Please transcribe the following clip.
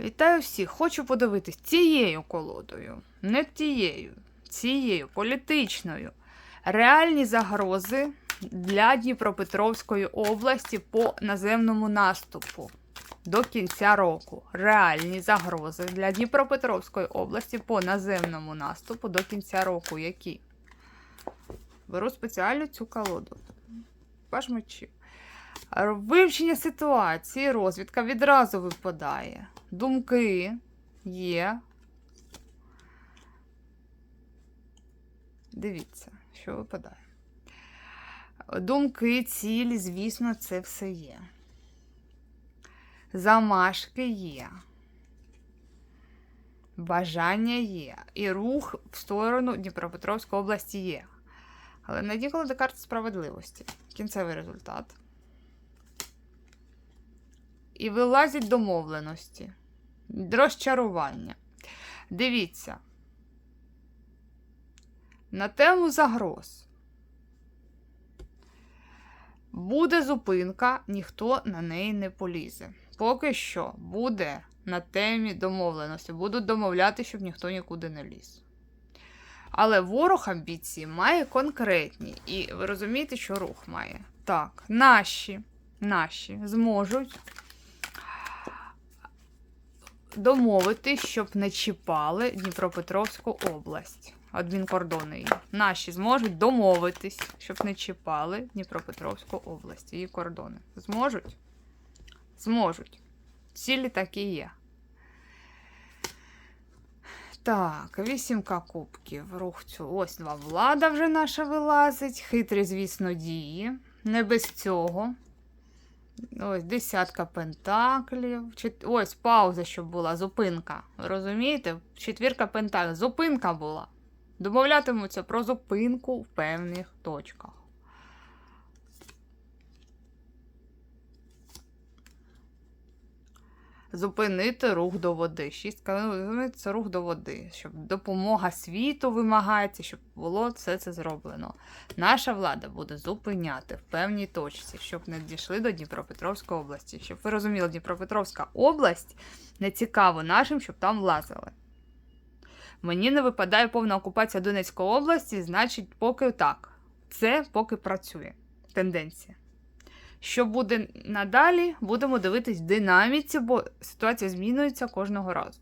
Вітаю всіх! Хочу подивитись цією колодою, не тією, цією політичною. Реальні загрози для Дніпропетровської області по наземному наступу до кінця року. Реальні загрози для Дніпропетровської області по наземному наступу до кінця року. Які? Беру спеціально цю колоду. Паж мечів. Вивчення ситуації, розвідка відразу випадає. Думки є. Дивіться, що випадає. Думки, цілі, звісно, це все є. Замашки є. Бажання є. І рух в сторону Дніпропетровської області є. Але надіколи до карти справедливості. Кінцевий результат. І вилазять домовленості. Розчарування. Дивіться. На тему загроз. Буде зупинка, ніхто на неї не полізе. Поки що буде на темі домовленості. Будуть домовляти, щоб ніхто нікуди не ліз. Але ворог амбіції має конкретні. І ви розумієте, що рух має. Так, наші, наші зможуть домовити, щоб не чіпали Дніпропетровську область. Адмінкордони її. Наші зможуть домовитись, щоб не чіпали Дніпропетровську область, її кордони. Зможуть? Зможуть. Цілі такі є. Так, вісімка кубків. Рух цю. Ось два влада вже наша вилазить. Хитрі, звісно, дії. Не без цього. Ось десятка пентаклів. Ось пауза, щоб була, зупинка. Розумієте? Четвірка пентаклів. Зупинка була. Домовлятимуться про зупинку в певних точках. Зупинити рух до води. Шістка, ну, це рух до води, щоб допомога світу вимагається, щоб було все це зроблено. Наша влада буде зупиняти в певній точці, щоб не дійшли до Дніпропетровської області. Щоб ви розуміли, Дніпропетровська область не цікаво нашим, щоб там влазили. Мені не випадає повна окупація Донецької області, значить, поки так. Це поки працює. Тенденція. Що буде надалі, будемо дивитись динаміці, бо ситуація змінюється кожного разу.